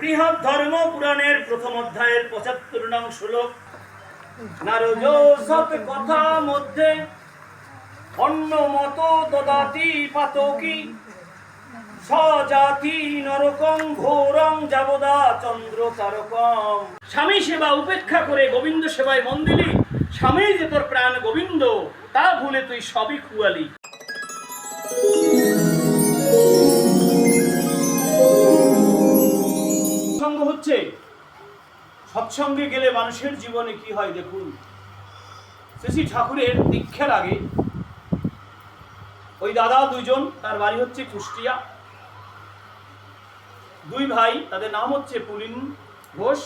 বৃহৎ ধর্ম পুরাণের প্রথম অধ্যায়ের পঁচাত্তর নং শ্লোক। কথা মধ্যে অন্য মত দদাতি পাতকি। স্বজাতি নরকং ঘোরং যাবদা চন্দ্র তারকম স্বামী সেবা উপেক্ষা করে গোবিন্দ সেবায় মন দিলি। স্বামী যে তোর প্রাণ গোবিন্দ, তা ভুলে তুই সবই খুয়ালি। সঙ্গ হচ্ছে। সৎসঙ্গে গেলে মানুষের জীবনে কি হয় দেখুন। শ্রী ঠাকুরের দীক্ষার আগে ওই দাদা দুইজন, তার বাড়ি হচ্ছে কুষ্টিয়া। দুই ভাই, তাদের নাম হচ্ছে পুলিন ঘোষ।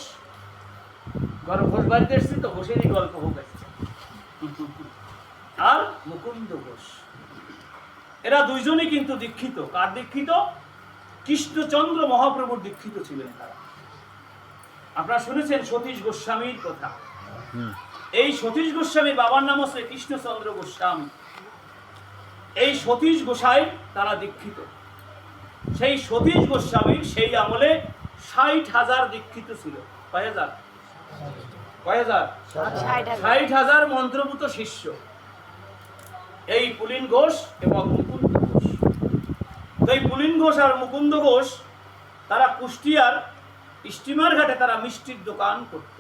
ঘর ঘোষ বাড়িতে এসেছি তো, ঘোষেরই গল্প হোক আসছে আর মুকুন্দ ঘোষ। এরা দুইজনই কিন্তু দীক্ষিত। কার দীক্ষিত? কৃষ্ণচন্দ্র মহাপ্রভুর দীক্ষিত ছিলেন তারা। আপনারা শুনেছেন সতীশ গোস্বামীর কথা। এই সতীশ গোস্বামীর বাবার নাম হচ্ছে কৃষ্ণচন্দ্র গোস্বামী। এই সতীশ গোসাই তারা দীক্ষিত। সেই সতীশ গোস্বামীর সেই আমলে ষাট হাজার দীক্ষিত ছিল। কয় হাজার? কয় হাজার? ষাট হাজার। মন্ত্রভূত শিষ্য। এই পুলিন ঘোষ এবং মুকুন্দ ঘোষ। তো এই পুলিন ঘোষ আর মুকুন্দ ঘোষ তারা কুষ্টিয়ার স্টিমার ঘাটে তারা মিষ্টির দোকান করত।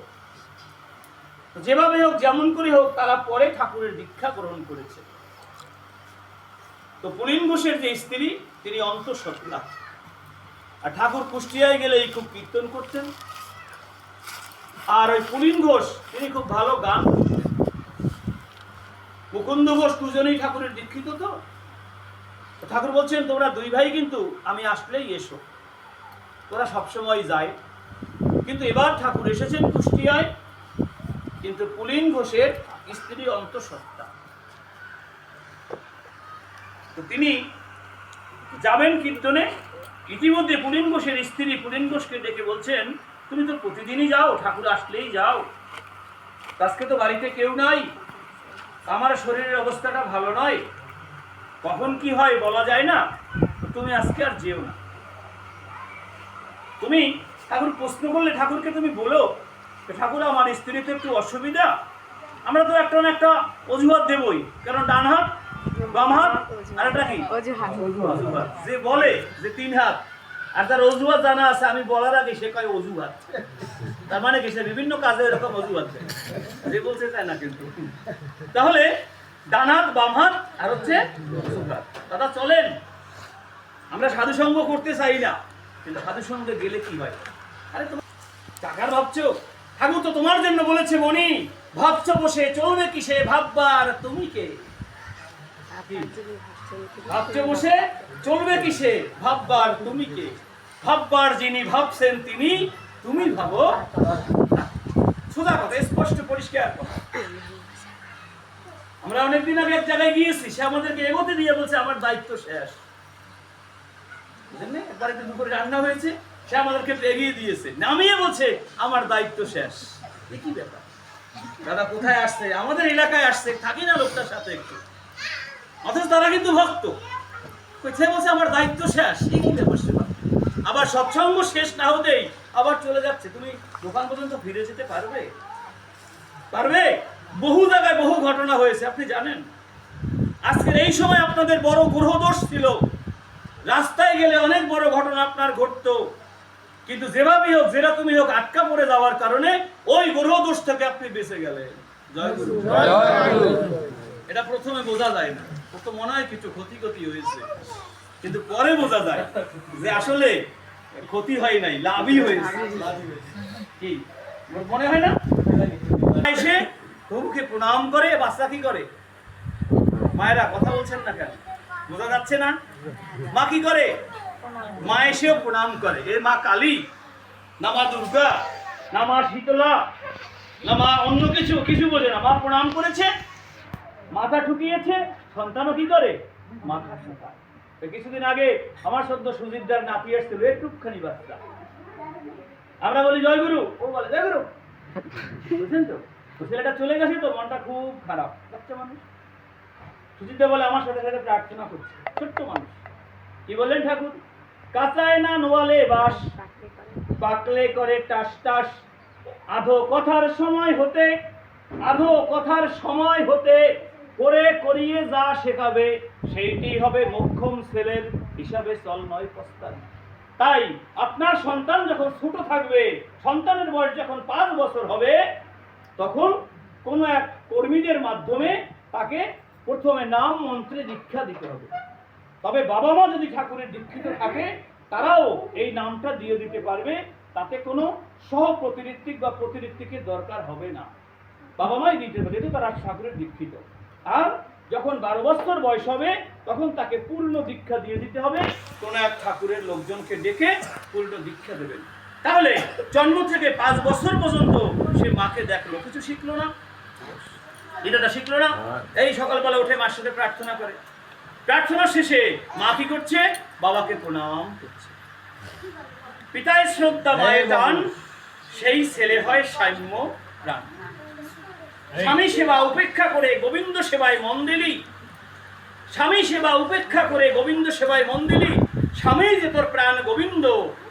যেভাবে হোক, যেমন করে হোক, তারা পরে ঠাকুরের দীক্ষা গ্রহণ করেছে। তো পুলিন ঘোষের যে স্ত্রী, তিনি অন্তঃসত্ত্বা। আর ঠাকুর কুষ্টিয়ায় গেলে এই খুব কীর্তন করতেন। আর ওই পুলিন ঘোষ, তিনি খুব ভালো গান মুকুন্দ ঘোষ দুজনেই ঠাকুরের দীক্ষিত তো ঠাকুর বলছেন, তোমরা দুই ভাই কিন্তু, আমি আসলেই এসো। তোরা সবসময় যায়। কিন্তু এবার ঠাকুর এসেছেন কুষ্টিয়ায়, কিন্তু পুলিন ঘোষের স্ত্রী অন্তঃসত্ত্বা। তো তিনি যাবেন কীর্তনে, ইতিমধ্যে পুলিন ঘোষের স্ত্রী পুলিন ঘোষকে ডেকে বলছেন, তুমি তো প্রতিদিনই যাও, ঠাকুর আসলেই যাও। আজকে তো বাড়িতে কেউ নাই, আমার শরীরের অবস্থাটা ভালো নয়। কখন কি হয় বলা যায় না, তুমি আজকে আর যেও না। তুমি ঠাকুর প্রশ্ন করলে ঠাকুরকে তুমি বলো যে, ঠাকুর আমার স্ত্রী তো একটু অসুবিধা? আমরা তো একটা না একটা অজুহাত দেবই। কারণ ডান হাত বাম হাত আর একটা কি? অজুহাত। যে বলে যে তিন হাত আর তার অজুহাত জানা আছে আমি বলার আগে সে কয় অজুহাত। তার মানে কি সে বিভিন্ন কাজে এরকম অজুহাত দেয়। যে বলছে তাই না কিন্তু? তাহলে ডান হাত বাম হাত আর হচ্ছে অজুহাত। দাদা চলেন। আমরা সাধু সঙ্গ করতে চাই না কিন্তু সাধু সঙ্গে গেলে কি হয়? টাকার ভাবছ? ঠাকুর তো তোমার জন্য বলেছে মনি ভাবছ বসে চলবে কিসে ভাববার? তুমি কে? ভাবছে বসে চলবে কিসে ভাববার? তুমি কে? ভাববার যিনি ভাবছেন তিনি, তুমি ভাবো। সোজা কথা, স্পষ্ট, পরিষ্কার আমরা অনেকদিন আগে এক জায়গায় গিয়েছি, সে আমাদেরকে এগোতে দিয়ে বলছে, আমার দায়িত্ব শেষ। বুঝলেন? একবার দুপুরে রান্না হয়েছে। সে আমাদেরকে এগিয়ে দিয়েছে। নামিয়ে বলছে, আমার দায়িত্ব শেষ। এ কি ব্যাপার? দাদা কোথায় আসছে? আমাদের এলাকায় আসছে। থাকি না লোকটার সাথে একটু। অথচ তারা কিন্তু ভক্ত। সে বলছে, আমার দায়িত্ব শেষ। এই কি ব্যাপার সেবা আবার সৎসঙ্গ শেষ না হতেই আবার চলে যাচ্ছে। তুমি দোকান পর্যন্ত ফিরে যেতে পারবে? পারবে? বহু জায়গায় বহু ঘটনা হয়েছে, আপনি জানেন? আজকের এই সময় আপনাদের বড় গ্রহদোষ ছিল। রাস্তায় গেলে অনেক বড় ঘটনা আপনার ঘটতো। কিন্তু যেভাবেই হোক যেরকমই হোক আটকা পড়ে যাওয়ার কারণে ওই গ্রহদোষ থেকে আপনি বেঁচে গেলেন। জয় গুরু। এটা প্রথমে বোঝা যায় না। তো মনে হয় কিছু ক্ষতি ক্ষতি হয়েছে। কিন্তু পরে বোঝা যায় যে আসলে ক্ষতি হয় নাই লাভই হয়েছে। কি? মনে হয় না? এসে প্রভুকে প্রণাম করে বাচ্চা কি করে। মায়েরা কথা বলছেন না কেন? বোঝা যাচ্ছে না? মা কি করে? মা এসেও প্রণাম করে। এ মা কালী, না মা দুর্গা, না মা শীতলা, না মা অন্য কিছু কিছু বোঝে না। মা প্রণাম করেছে, মাথা ঠুকিয়েছে, সন্তানও কি করে? মাথা ঠুকায় কিছুদিন আগে আমার সদ্য সুজিতদার নাতি এসেছিল, একটুখানি বাচ্চা। আমরা বলি, জয় গুরু। ও বলে, জয় গুরু। বুঝছেন তো ছেলেটা চলে গেছে তো, মনটা খুব খারাপ। বাচ্চা মানুষ। সুজিতদা বলে, আমার সাথে সাথে প্রার্থনা করছে। ছোট্ট মানুষ। কি বললেন ঠাকুর? কাঁচায় না নোয়ালে বাস পাকলে করে। টাস টাস। আধো কথার সময় হতে আধো কথার সময় হতে করে করিয়ে যা শেখাবে সেইটি হবে মোক্ষম ছেলের হিসাবে চল নয় প্রস্তাব। তাই আপনার সন্তান যখন ছোট থাকবে সন্তানের বয়স যখন পাঁচ বছর হবে তখন কোনো এক কর্মীদের মাধ্যমে তাকে প্রথমে নাম মন্ত্রে দীক্ষা দিতে হবে। তবে বাবা মা যদি ঠাকুরের দীক্ষিত থাকে তারাও এই নামটা দিয়ে দিতে পারবে তাতে কোনো সহ প্রতিনিধিক বা প্রতিনিধিকের দরকার হবে না। বাবা মাই দিতে পারবে যেহেতু তারা ঠাকুরের দীক্ষিত। আর যখন বারো বছর বয়স হবে তখন তাকে পূর্ণ দীক্ষা দিয়ে দিতে হবে। কোনো এক ঠাকুরের লোকজনকে ডেকে পূর্ণ দীক্ষা দেবেন। তাহলে জন্ম থেকে পাঁচ বছর পর্যন্ত সে মাকে দেখল। কিছু শিখলো না? এটাটা শিখলো না? এই সকালবেলা উঠে মার সাথে প্রার্থনা করে। প্রার্থনা শেষে মা কি করছে বাবাকে প্রণাম করছে। পিতায় শ্রদ্ধা মায়ের দান সেই ছেলে হয় সাম্য প্রাণ। স্বামী সেবা উপেক্ষা করে গোবিন্দ সেবায় মন দিলি। স্বামী সেবা উপেক্ষা করে গোবিন্দ সেবায় মন দিলি। স্বামী যে তোর প্রাণ গোবিন্দ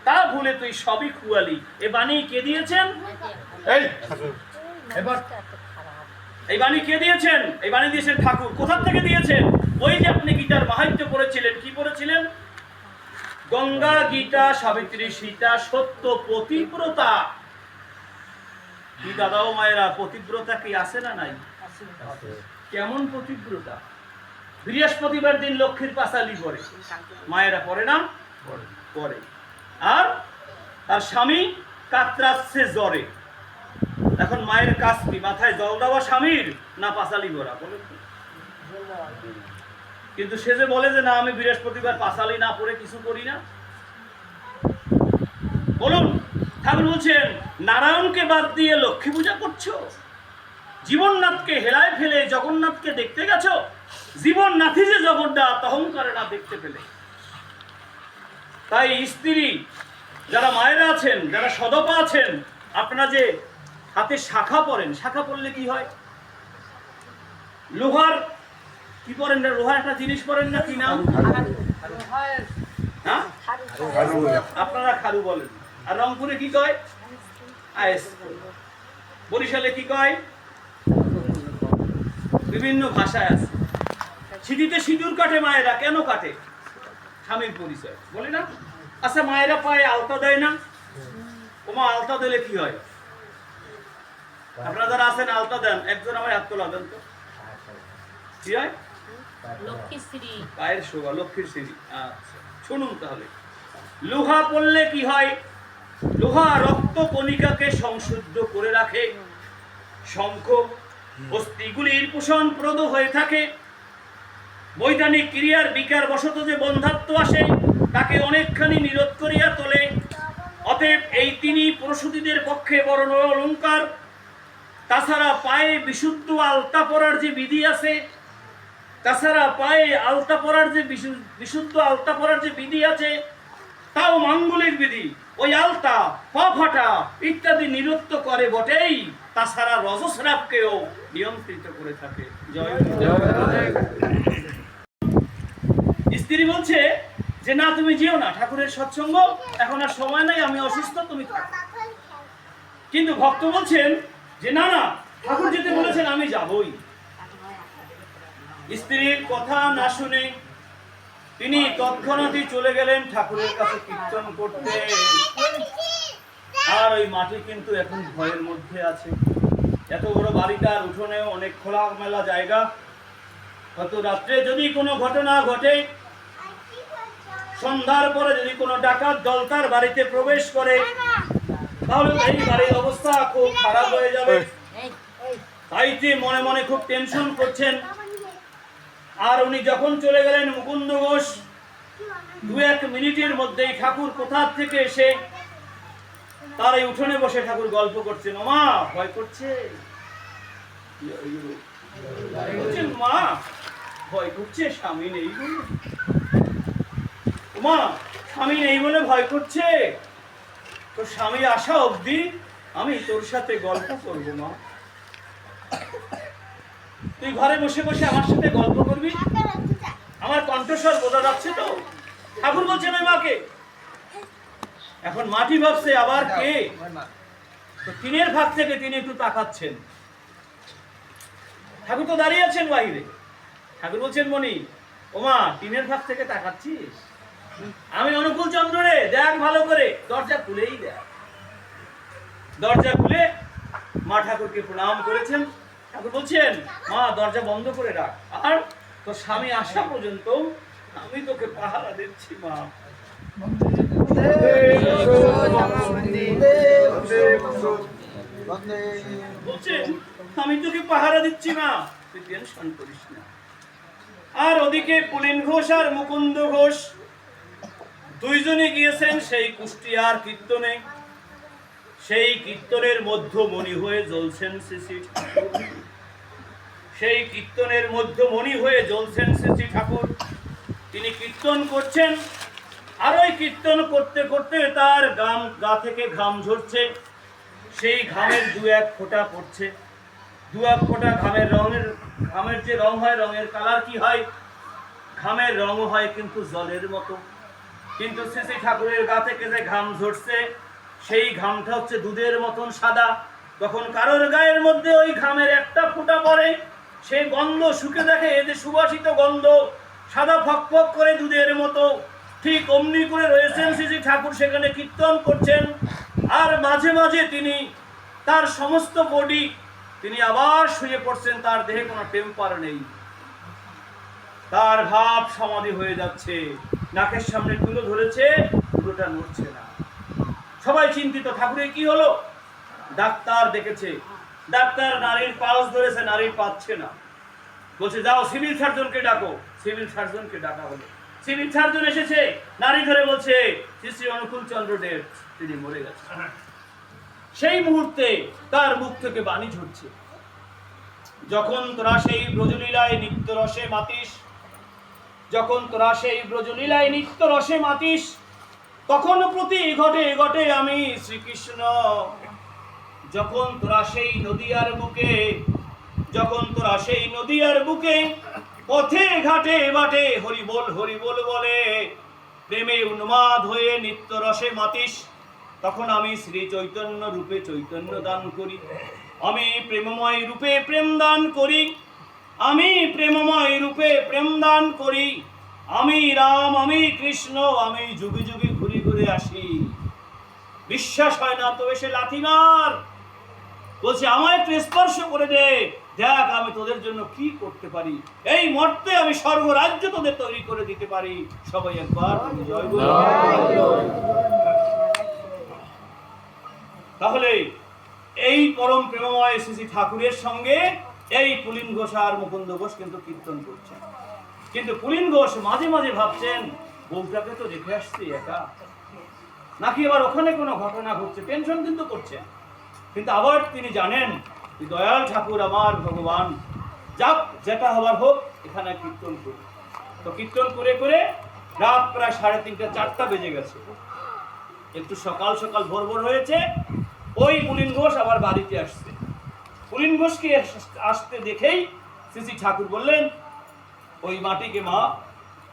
তা ভুলে তুই সবই খুয়ালি। এ বাণী কে দিয়েছেন? এই এই বাণী কে দিয়েছেন? এই বাণী দিয়েছেন ঠাকুর। কোথা থেকে দিয়েছেন? ওই যে আপনি গীতার মাহাত্য পড়েছিলেন কি পড়েছিলেন? গঙ্গা গীতা সাবিত্রী সীতা সত্য পতিব্রতা। কি দাদা ও মায়েরা পতিব্রতা কি আছে না নাই? কেমন পতিব্রতা? বৃহস্পতিবার দিন লক্ষ্মীর পাঁচালি পরে মায়েরা পরে না? পরে আর? তার স্বামী কাতরাচ্ছে জ্বরে। এখন মায়ের কাজ কি? মাথায় জল দেওয়া স্বামীর না পাঁচালি ভরা? বলেন তো? কিন্তু সে যে বলে যে না, আমি বৃহস্পতিবার পাঁচালি না পড়ে কিছু করি না। বলুন, ঠাকুর বলছেন, নারায়ণকে বাদ দিয়ে লক্ষ্মী পূজা করছ? জীবননাথকে হেলায় ফেলে জগন্নাথকে দেখতে গেছো? জীবননাথই যে জগন্নাথ, অহংকারে না দেখতে পেলে। তাই স্ত্রী, যারা মায়েরা আছেন, যারা সদপা আছেন, আপনারা যে হাতে শাখা পরেন, শাখা পরলে কি হয়? লোহার কি পরেন না? লোহার একটা জিনিস পরেন না? কি নাম? হ্যাঁ? আপনারা খারু বলেন। আর রংপুরে কি কয়? আয়েস বরিশালে কি কয়? বিভিন্ন ভাষায় আছে। সিঁড়িতে সিঁদুর কাটে মায়েরা। কেন কাটে? স্বামীর পরিচয়। বলি না? আচ্ছা মায়েরা পায়ে আলতা দেয় না? ওমা, আলতা দিলে কি হয়? আপনারা যারা আছেন, আলতা দেন। একজন আমার হাত তোলা দেন তো। কি হয়? লক্ষ্মীশ্রী পায়ের শোভা, লক্ষ্মীর সিঁড়ি। আচ্ছা শুনুন তাহলে। লোহা পড়লে কি হয়? লোহা রক্ত কণিকাকে সংশুদ্ধ করে রাখে। শঙ্খ অস্থিগুলির হয়ে থাকে। ক্রিয়ার বিকার বশত যে বন্ধাত্ম আসে, তাকে অনেকখানি নিরোধ করিয়া তোলে। অতএব এই তিনি প্রসূতিদের পক্ষে বড় অলঙ্কার তাছাড়া পায়ে বিশুদ্ধ আলতা পরার যে বিধি আছে তাছাড়া পায়ে আলতা পরার যে বিশু- বিশুদ্ধ আলতা পরার যে বিধি আছে, তাও মাঙ্গলিক বিধি। ওই আলতা ফাটা ইত্যাদি নিরুক্ত করে বটেই, তাছাড়া রজস্রাবকেও নিয়ন্ত্রিত করে থাকে। জয় স্ত্রী বলছে যে, না, তুমি যেও না, ঠাকুরের সৎসঙ্গ, এখন আর সময় নাই, আমি অসুস্থ, তুমি থাকো। কিন্তু ভক্ত বলছেন যে, না না, ঠাকুর যেতে বলেছেন, আমি যাবই। স্ত্রীর কথা না শুনে তিনি তৎক্ষণাৎই চলে গেলেন ঠাকুরের কাছে কীর্তন করতে। আর ওই মাটি কিন্তু এখন ভয়ের মধ্যে আছে। এত বড় বাড়িটার উঠোনেও অনেক খোলামেলা জায়গা। হয়তো রাত্রে যদি কোনো ঘটনা ঘটে সন্ধ্যার পরে যদি কোনো ডাকাত দল তার বাড়িতে প্রবেশ করে তাহলে এই বাড়ির অবস্থা খুব খারাপ হয়ে যাবে। তাই যে মনে মনে খুব টেনশন করছেন আর উনি যখন চলে গেলেন মুকুন্দ ঘোষ, দু এক মিনিটের মধ্যেই ঠাকুর কোথা থেকে এসে তার এই উঠোনে বসে ঠাকুর গল্প করছেন। ওমা, ভয় করছে? মা, ভয় করছে, স্বামী নেই বলে। ওমা, স্বামী নেই বলে ভয় করছে? তো স্বামী আসা অবধি আমি তোর সাথে গল্প করব, মা। তুই ঘরে বসে বসে আমার সাথে গল্প করবি? আমার কণ্ঠস্বর বোঝা যাচ্ছে তো? ঠাকুর বলছেন ওই মাকে। এখন মাটি ভাবছে আবার কে? তো টিনের ভাগ থেকে তিনি একটু তাকাচ্ছেন। ঠাকুর তো দাঁড়িয়ে আছেন বাইরে। ঠাকুর বলছেন মনি ওমা টিনের ভাগ থেকে তাকাচ্ছিস? আমি অনুকূল চন্দ্র রে দেখ ভালো করে। দরজা খুলেই দেখ। দরজা খুলে মা ঠাকুরকে প্রণাম করেছেন। ঠাকুর বলছেন, মা, দরজা বন্ধ করে রাখ। আর তোর স্বামী আসা পর্যন্ত আমি তোকে পাহারা দিচ্ছি, মা। বলছেন, আমি তোকে পাহারা দিচ্ছি না তুই টেনশন করিস না। আর ওদিকে পুলিন ঘোষ আর মুকুন্দ ঘোষ দুইজনে গিয়েছেন সেই কুষ্টিয়ার কীর্তনে। সেই কীর্তনের মধ্যমণি হয়ে জ্বলছেন শ্রী সেই কীর্তনের মধ্যে মধ্যমণি হয়ে জ্বলছেন শ্রী ঠাকুর। তিনি কীর্তন করছেন, আর ওই কীর্তন করতে করতে তার গাম, গা থেকে ঘাম ঝরছে। সেই ঘামের দু এক ফোঁটা পড়ছে। দু এক ফোঁটা ঘামের রঙের, ঘামের যে রং হয়, রঙের কালার কি হয়? ঘামের রং হয় কিন্তু জলের মতো। কিন্তু শ্রী ঠাকুরের গা থেকে যে ঘাম ঝরছে, সেই ঘামটা হচ্ছে দুধের মতন সাদা। তখন কারোর গায়ের মধ্যে ওই ঘামের একটা ফোঁটা পড়ে। সেই গন্ধ শুকে দেখে এই যে সুবাসিত গন্ধ, সাদা ফক ফক করে দুধের মতো। ঠিক অমনি করে রয়েছেন শ্রী শ্রী ঠাকুর, সেখানে কীর্তন করছেন। আর মাঝে মাঝে তিনি তার সমস্ত বডি তিনি আবার শুয়ে পড়ছেন, তার দেহে কোনো টেম্পার নেই। তার ভাব সমাধি হয়ে যাচ্ছে। নাকের সামনে তুলো ধরেছে তুলোটা নড়ছে না। সবাই চিন্তিত, ঠাকুরের কি হলো? ডাক্তার দেখেছে। ডাক্তার নারীর পালস ধরেছে নারীর পাচ্ছে না। বলছে, যাও, সিভিল সার্জনকে ডাকো। সিভিল সার্জনকে ডাকা হলো। সিভিল সার্জন এসেছে, নারী ধরে বলছে শ্রী অনুকূল চন্দ্র দেব, তিনি মরে গেছেন। সেই মুহূর্তে তার মুখ থেকে বাণী ঝরছে। যখন তোরা সেই ব্রজলীলায় নিত্য রসে মাতিস, যখন তোরা সেই ব্রজলীলায় নিত্য রসে মাতিস, তখন প্রতি ঘটে ঘটে আমি শ্রীকৃষ্ণ। যখন তোরা সেই নদিয়ার বুকে, যখন তোরা সেই নদিয়ার বুকে পথে, ঘাটে, বাটে হরি বল হরি বল বলে প্রেমে উন্মাদ হয়ে নিত্য রসে মাতিস, তখন আমি শ্রী চৈতন্য রূপে চৈতন্য দান করি। আমি প্রেমময় রূপে প্রেম দান করি। আমি প্রেমময় রূপে প্রেম দান করি। আমি রাম, আমি কৃষ্ণ, আমি যুগে যুগে ঘুরে ঘুরে আসি। বিশ্বাস হয় না তো এসে লাথি মার। বলছে, আমায় একটু স্পর্শ করে দে। দেখ, আমি তোদের জন্য কি করতে পারি। এই মর্তে আমি স্বর্গরাজ্য তোদের তৈরি করে দিতে পারি। সবাই একবার তাহলে এই পরম প্রেমময় শ্রী ঠাকুরের সঙ্গে এই পুলিন ঘোষ আর মুকুন্দ ঘোষ কিন্তু কীর্তন করছেন। কিন্তু পুলিন ঘোষ মাঝে মাঝে ভাবছেন, বউটাকে তো রেখে আসছি একা। নাকি আবার ওখানে কোনো ঘটনা ঘটছে? টেনশন কিন্তু করছেন। কিন্তু আবার তিনি জানেন যে দয়াল ঠাকুর আমার ভগবান। যাক, যেটা হবার হোক, এখানে কীর্তন করি। তো কীর্তন করে করে রাত প্রায় সাড়ে তিনটা, চারটা বেজে গেছে। একটু সকাল সকাল ভোর ভোর হয়েছে, ওই পুলিন ঘোষ আবার বাড়িতে আসছে। পুলিন ঘোষকে আস- আসতে দেখেই শ্রী ঠাকুর বললেন, ওই মাটিকে মা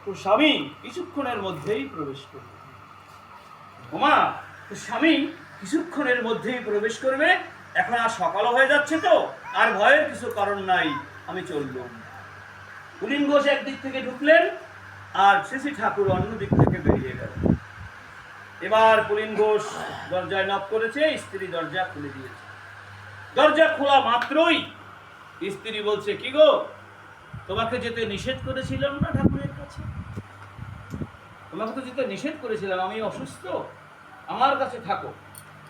তোর স্বামী কিছুক্ষণের মধ্যেই প্রবেশ করবে। ওমা তো স্বামী কিছুক্ষণের মধ্যেই প্রবেশ করবে। এখন আর সকালও হয়ে যাচ্ছে তো, আর ভয়ের কিছু কারণ নাই, আমি চললাম। পুলিন ঘোষ একদিক থেকে ঢুকলেন, আর শ্রী ঠাকুর অন্য দিক থেকে বেরিয়ে গেল। এবার পুলিন ঘোষ দরজায় নক করেছে, স্ত্রী দরজা খুলে দিয়েছে। দরজা খোলা মাত্রই স্ত্রী বলছে, কি গো, তোমাকে যেতে নিষেধ করেছিলাম না ঠাকুরের কাছে? তোমাকে তো যেতে নিষেধ করেছিলাম, আমি অসুস্থ। আমার কাছে থাকো।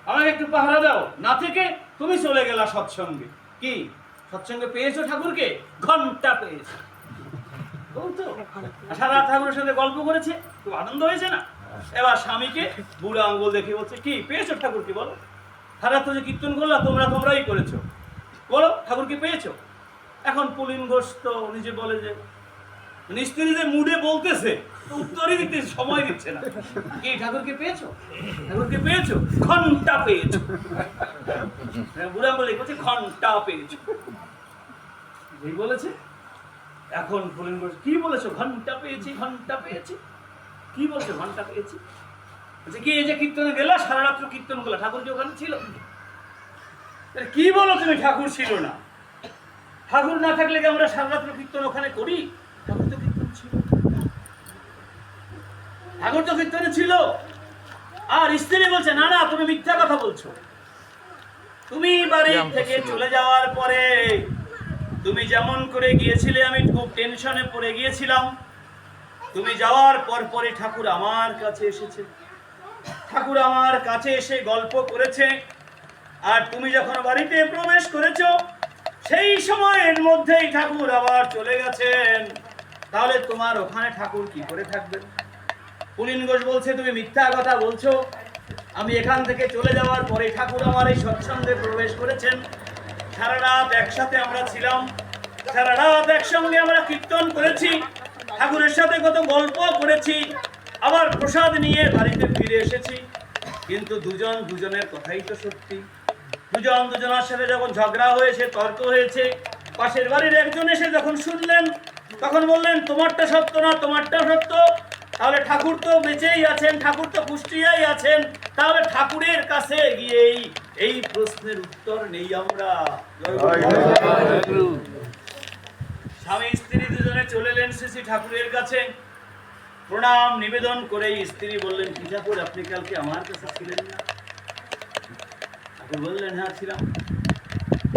আমাকে একটু পাহারা দাও। না থেকে তুমি চলে গেলা সৎসঙ্গে। কি? সৎসঙ্গে পেয়েছ ঠাকুরকে? ঘণ্টা পেয়েছ। সারা ঠাকুরের সাথে গল্প করেছে? খুব আনন্দ হয়েছে না? এবার স্বামীকে বুড়ো আঙ্গুল দেখে বলছে, কি, পেয়েছ ঠাকুরকে বলো? সারা তো যে কীর্তন করলা, তোমরা তোমরাই করেছ। বলো, ঠাকুরকে পেয়েছ? এখন পুলিন ঘোষ তো নিজে বলে যে স্ত্রী যে মুডে বলতেছে। উত্তরই দিতে সময় দিচ্ছে না। কি ঠাকুরকে পেয়েছ? ঠাকুরকে পেয়েছ? ঘণ্টা পেয়েছ। বুড়া বলে বলছে, ঘণ্টা পেয়েছ। এই বলেছে? এখন ঘোষ কি বলেছ? ঘণ্টা পেয়েছি ঘণ্টা পেয়েছি। কি বলছো? ঘণ্টা পেয়েছি। বলছে, কি এই যে কীর্তনে গেলা, সারা রাত্র কীর্তন করলা? ঠাকুর কি ওখানে ছিল। কি বলো তুমি? ঠাকুর ছিল না। ঠাকুর না থাকলে কি আমরা সারা রাত্র কীর্তন ওখানে করি ঠাকুর তো কীর্তন ছিল ঠাকুর তো কীর্তনে ছিল। আর স্ত্রী বলছে না না তুমি মিথ্যা কথা বলছো। তুমি বাড়ি থেকে চলে যাওয়ার পরে তুমি যেমন করে গিয়েছিলে আমি খুব টেনশনে পড়ে গিয়েছিলাম। তুমি যাওয়ার পর পরে ঠাকুর আমার কাছে এসেছে। ঠাকুর আমার কাছে এসে গল্প করেছে। আর তুমি যখন বাড়িতে প্রবেশ করেছ সেই সময়ের মধ্যেই ঠাকুর আবার চলে গেছেন। তাহলে তোমার ওখানে ঠাকুর কি করে থাকবেন? পুলিন ঘোষ বলছে, তুমি মিথ্যা কথা বলছো। আমি এখান থেকে চলে যাওয়ার পরে ঠাকুর আমার এই সৎসঙ্গে প্রবেশ করেছেন। সারা রাত একসাথে আমরা ছিলাম। সারা রাত একসঙ্গে আমরা কীর্তন করেছি। ঠাকুরের সাথে কত গল্প করেছি। আবার প্রসাদ নিয়ে বাড়িতে ফিরে এসেছি। কিন্তু দুজন দুজনের কথাই তো সত্যি। দুজন দুজনের সাথে যখন ঝগড়া হয়েছে, তর্ক হয়েছে, পাশের বাড়ির একজন এসে যখন শুনলেন, তখন বললেন, তোমারটা সত্য না, তোমারটা সত্য। তাহলে ঠাকুর তো বেঁচেই আছেন, ঠাকুর তো কুষ্টিয়াই আছেন। তাহলে ঠাকুরের কাছে গিয়েই এই প্রশ্নের উত্তর নেই আমরা। স্বামী, স্ত্রী দুজনে চলে এলেন শ্রী ঠাকুরের কাছে। প্রণাম, নিবেদন করেই স্ত্রী বললেন ঠাকুর, আপনি কালকে আমার কাছে ছিলেন না? ঠাকুর বললেন হ্যাঁ ছিলাম।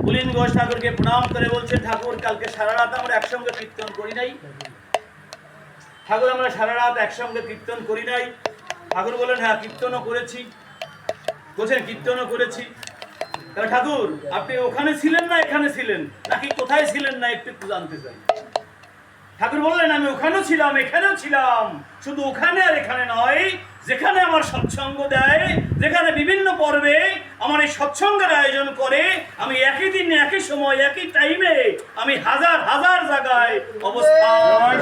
পুলিন ঘোষ ঠাকুরকে প্রণাম করে বলছেন, ঠাকুর, কালকে সারা রাত আমরা একসঙ্গে কীর্তন করি নাই। ঠাকুর, আমরা সারা রাত একসঙ্গে কীর্তন করি নাই। ঠাকুর বলেন হ্যাঁ কীর্তনও করেছি। বলছেন, কীর্তনও করেছি। তাহলে ঠাকুর, আপনি ওখানে ছিলেন না এখানে ছিলেন? নাকি কোথায় ছিলেন না? একটু জানতে চাই। ঠাকুর বললেন, আমি ওখানেও ছিলাম, এখানেও ছিলাম। শুধু ওখানে আর এখানে নয়, যেখানে আমার সৎসঙ্গ দেয়, যেখানে বিভিন্ন পর্বে আমার এই সৎসঙ্গের আয়োজন করে, আমি একই দিন, একই সময়, একই টাইমে আমি হাজার হাজার জায়গায় অবস্থান